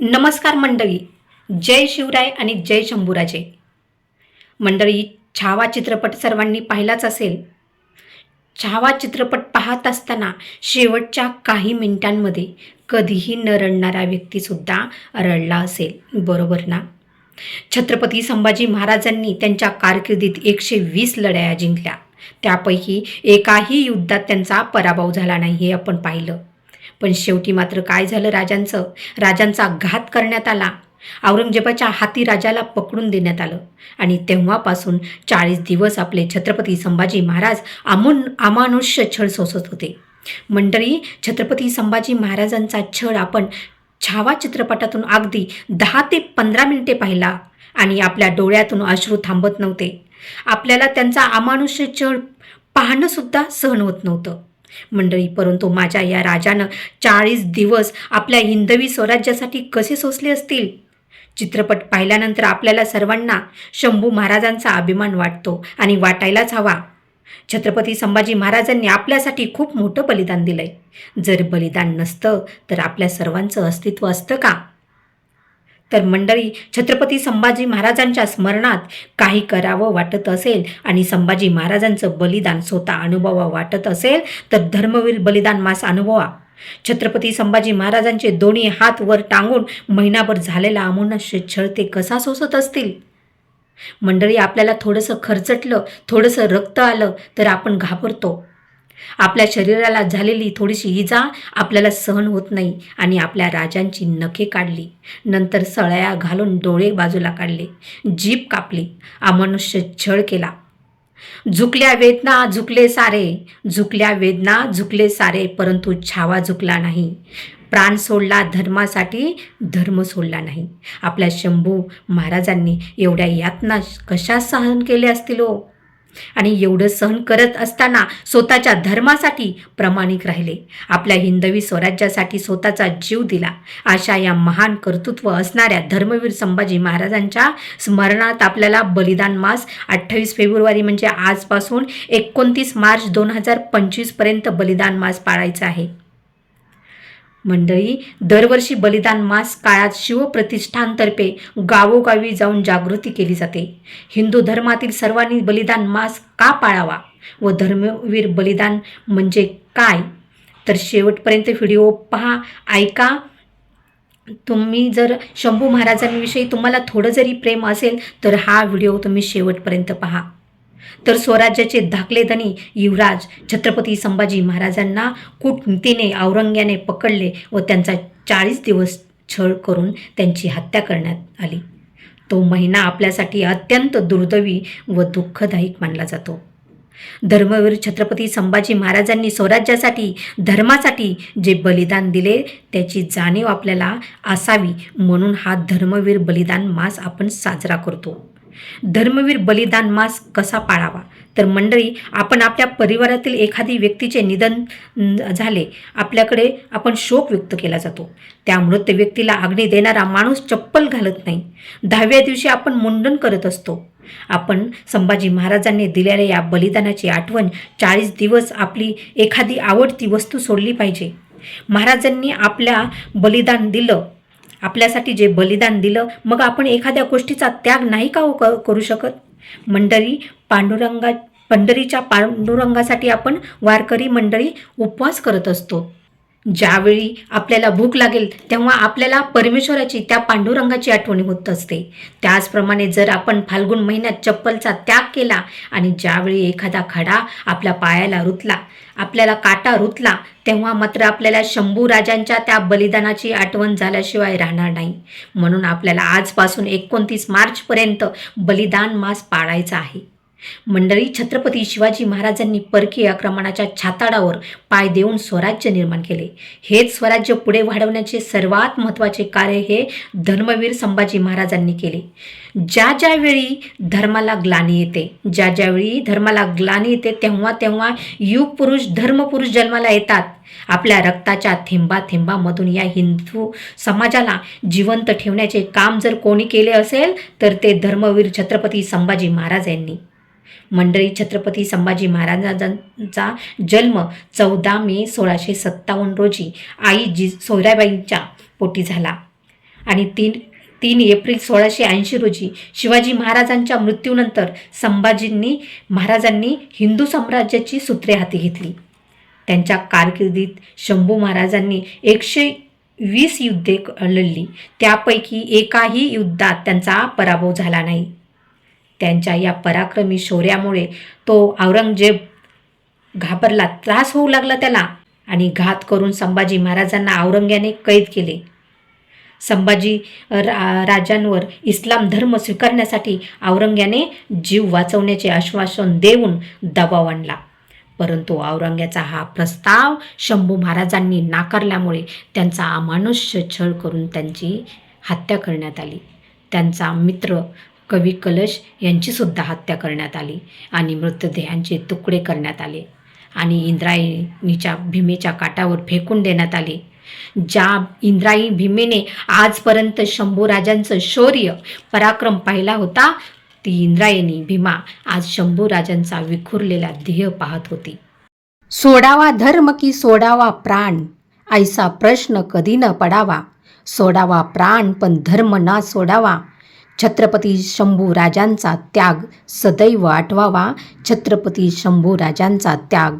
नमस्कार मंडळी. जय शिवराय आणि जय शंभूराजे. मंडळी छावा चित्रपट सर्वांनी पाहिलाच असेल. छावा चित्रपट पाहत असताना शेवटच्या काही मिनिटांमध्ये कधीही न रडणारा व्यक्तीसुद्धा रडला असेल. बरोबर ना? छत्रपती संभाजी महाराजांनी त्यांच्या कारकिर्दीत एकशे वीस लढाया जिंकल्या. त्यापैकी एकाही युद्धात त्यांचा पराभव झाला नाही हे आपण पाहिलं. पण शेवटी मात्र काय झालं राजांचं? राजांचा घात करण्यात आला. औरंगजेबाच्या हाती राजाला पकडून देण्यात आलं. आणि तेव्हापासून चाळीस दिवस आपले छत्रपती संभाजी महाराज आमून अमानुष्य छळ सोसत होते. मंडळी छत्रपती संभाजी महाराजांचा छळ आपण छावा चित्रपटातून अगदी दहा ते पंधरा मिनिटे पाहिला आणि आपल्या डोळ्यातून अश्रू थांबत नव्हते. आपल्याला त्यांचा अमानुष्य छळ पाहणंसुद्धा सहन होत नव्हतं. मंडळी परंतु माझ्या या राजानं चाळीस दिवस आपल्या हिंदवी स्वराज्यासाठी कसे सोसले असतील? चित्रपट पाहिल्यानंतर आपल्याला सर्वांना शंभू महाराजांचा अभिमान वाटतो आणि वाटायलाच हवा. छत्रपती संभाजी महाराजांनी आपल्यासाठी खूप मोठं बलिदान दिलंय. जर बलिदान नसतं तर आपल्या सर्वांचं अस्तित्व असतं का? तर मंडळी छत्रपती संभाजी महाराजांच्या स्मरणात काही करावं वाटत असेल आणि संभाजी महाराजांचं बलिदान स्वतः अनुभवा वाटत असेल तर धर्मवीर बलिदान मास अनुभवा. छत्रपती संभाजी महाराजांचे दोन्ही हात वर टांगून महिनाभर झालेला अमोनाश्य छळ ते कसा सोसत असतील? मंडळी आपल्याला थोडंसं खरचटलं थोडंसं रक्त आलं तर आपण घाबरतो. आपल्या शरीराला झालेली थोडीशी इजा आपल्याला सहन होत नाही आणि आपल्या राजांची नखे काढली. नंतर सळया घालून डोळे बाजूला काढले. जीभ कापली. अमनुष्य छळ केला. झुकल्या वेदना झुकले सारे. झुकल्या वेदना झुकले सारे. परंतु छावा झुकला नाही. प्राण सोडला धर्मासाठी धर्म सोडला नाही. आपल्या शंभू महाराजांनी एवढ्या यातना कशा सहन केल्या असतील हो? आणि एवढं सहन करत असताना स्वतःच्या धर्मासाठी प्रामाणिक राहिले. आपल्या हिंदवी स्वराज्यासाठी स्वतःचा जीव दिला. अशा या महान कर्तृत्व असणाऱ्या धर्मवीर संभाजी महाराजांच्या स्मरणात आपल्याला बलिदान मास अठ्ठावीस फेब्रुवारी म्हणजे आजपासून एकोणतीस मार्च दोन हजार पंचवीसपर्यंत बलिदान मास पाळायचा आहे. मंडळी दरवर्षी बलिदान मास काळात शिवप्रतिष्ठानतर्फे गावोगावी जाऊन जागृती केली जाते. हिंदू धर्मातील सर्वांनी बलिदान मास का पाळावा व धर्मवीर बलिदान म्हणजे काय? तर शेवटपर्यंत व्हिडिओ पहा ऐका. तुम्ही जर शंभू महाराजांविषयी तुम्हाला थोडं जरी प्रेम असेल तर हा व्हिडिओ तुम्ही शेवटपर्यंत पहा. तर स्वराज्याचे धाकलेधनी युवराज छत्रपती संभाजी महाराजांना कूटनीतीने औरंग्याने पकडले व त्यांचा चाळीस दिवस छळ करून त्यांची हत्या करण्यात आली. तो महिना आपल्यासाठी अत्यंत दुर्दैवी व दुःखदायक मानला जातो. धर्मवीर छत्रपती संभाजी महाराजांनी स्वराज्यासाठी धर्मासाठी जे बलिदान दिले त्याची जाणीव आपल्याला असावी म्हणून हा धर्मवीर बलिदान मास आपण साजरा करतो. धर्मवीर बलिदान मास कसा पाळावा? तर मंडळी आपण आपल्या परिवारातील एखादी व्यक्तीचे निधन झाले आपल्याकडे आपण शोक व्यक्त केला जातो. त्या मृत व्यक्तीला अग्नी देणारा माणूस चप्पल घालत नाही. दहाव्या दिवशी आपण मुंडन करत असतो. आपण संभाजी महाराजांनी दिलेल्या या बलिदानाची आठवण चाळीस दिवस आपली एखादी आवडती वस्तू सोडली पाहिजे. महाराजांनी आपल्या बलिदान दिलं. आपल्यासाठी जे बलिदान दिलं मग आपण एखाद्या गोष्टीचा त्याग नाही का हो क- करू शकत? मंडळी पांडुरंगा पंढरीच्या पांडुरंगासाठी आपण वारकरी मंडळी उपवास करत असतो. ज्यावेळी आपल्याला भूक लागेल तेव्हा आपल्याला परमेश्वराची त्या पांडुरंगाची आठवणी होत असते. त्याचप्रमाणे जर आपण फाल्गुन महिन्यात चप्पलचा त्याग केला आणि ज्यावेळी एखादा खडा आपल्या पायाला रुतला आपल्याला काटा रुतला तेव्हा मात्र आपल्याला शंभू राजांच्या त्या बलिदानाची आठवण झाल्याशिवाय राहणार नाही. म्हणून आपल्याला आजपासून एकोणतीस मार्चपर्यंत बलिदान मास पाळायचा आहे. मंडळी छत्रपती शिवाजी महाराजांनी परकीय आक्रमणाच्या छाताडावर पाय देऊन स्वराज्य निर्माण केले. हेच स्वराज्य पुढे वाढवण्याचे सर्वात महत्त्वाचे कार्य हे धर्मवीर संभाजी महाराजांनी केले. ज्या ज्यावेळी धर्माला ग्लानी येते ज्या ज्यावेळी धर्माला ग्लानी येते तेव्हा तेव्हा युग पुरुष धर्मपुरुष जन्माला येतात. आपल्या रक्ताच्या थेंबा थेंबामधून या हिंदू समाजाला जिवंत ठेवण्याचे काम जर कोणी केले असेल तर ते धर्मवीर छत्रपती संभाजी महाराज यांनी. मंडळी छत्रपती संभाजी महाराजांचा जन्म चौदा मे सोळाशे सत्तावन्न रोजी आई जी सोयराबाईंच्या पोटी झाला. आणि तीन तीन एप्रिल सोळाशे ऐंशी रोजी शिवाजी महाराजांच्या मृत्यूनंतर संभाजींनी महाराजांनी हिंदू साम्राज्याची सूत्रे हाती घेतली. त्यांच्या कारकिर्दीत शंभू महाराजांनी एकशे वीस युद्धे लढली. त्यापैकी एकाही युद्धात त्यांचा पराभव झाला नाही. त्यांच्या या पराक्रमी शौर्यामुळे तो औरंगजेब घाबरला त्रास होऊ लागला त्याला आणि घात करून संभाजी महाराजांना औरंग्याने कैद केले. संभाजी रा राजांवर इस्लाम धर्म स्वीकारण्यासाठी औरंग्याने जीव वाचवण्याचे आश्वासन देऊन दबाव आणला. परंतु औरंग्याचा हा प्रस्ताव शंभू महाराजांनी नाकारल्यामुळे त्यांचा अमानुष्य छळ करून त्यांची हत्या करण्यात आली. त्यांचा मित्र कवी कलश यांचीसुद्धा हत्या करण्यात आली आणि मृतदेहांचे तुकडे करण्यात आले आणि इंद्रायणीच्या भीमेच्या काठावर फेकून देण्यात आले. ज्या इंद्रायणी भीमेने आजपर्यंत शंभू राजांचं शौर्य पराक्रम पाहिला होता ती इंद्रायणी भीमा आज शंभू राजांचा विखुरलेला ध्येय पाहत होती. सोडावा धर्म की सोडावा प्राण ऐसा प्रश्न कधी न पडावा. सोडावा प्राण पण धर्म ना सोडावा. छत्रपती शंभू राजांचा त्याग सदैव आठवावा. छत्रपती शंभू राजांचा त्याग.